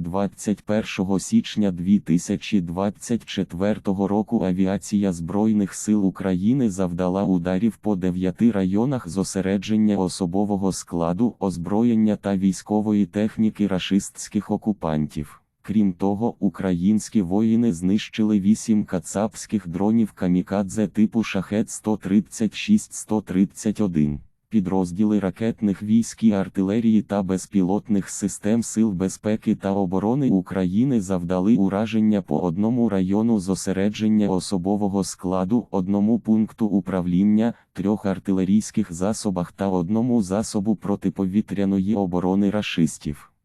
21 січня 2024 року авіація Збройних сил України завдала ударів по дев'яти районах зосередження особового складу, озброєння та військової техніки рашистських окупантів. Крім того, українські воїни знищили вісім кацапських дронів камікадзе типу шахет 136-131. Підрозділи ракетних військ і артилерії та безпілотних систем Сил безпеки та оборони України завдали ураження по одному району зосередження особового складу, одному пункту управління, трьох артилерійських засобах та одному засобу протиповітряної оборони рашистів.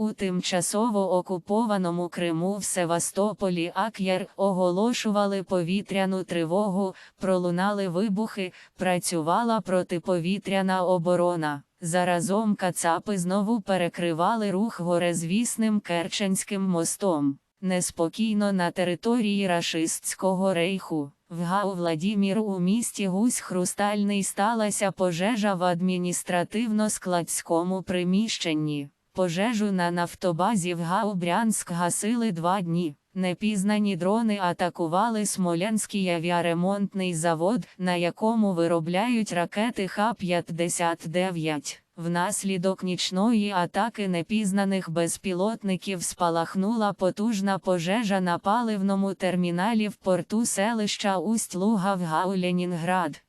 У тимчасово окупованому Криму в Севастополі Ак'яр оголошували повітряну тривогу, пролунали вибухи, працювала протиповітряна оборона. Заразом кацапи знову перекривали рух горезвісним Керченським мостом. Неспокійно на території рашистського рейху. В Гау Владімір у місті Гусь Хрустальний сталася пожежа в адміністративно-складському приміщенні. Пожежу на нафтобазі в Гау Брянськ гасили два дні. Непізнані дрони атакували Смолянський авіаремонтний завод, на якому виробляють ракети Х-59. Внаслідок нічної атаки непізнаних безпілотників спалахнула потужна пожежа на паливному терміналі в порту селища Усть-Луга в Гау Ленінград.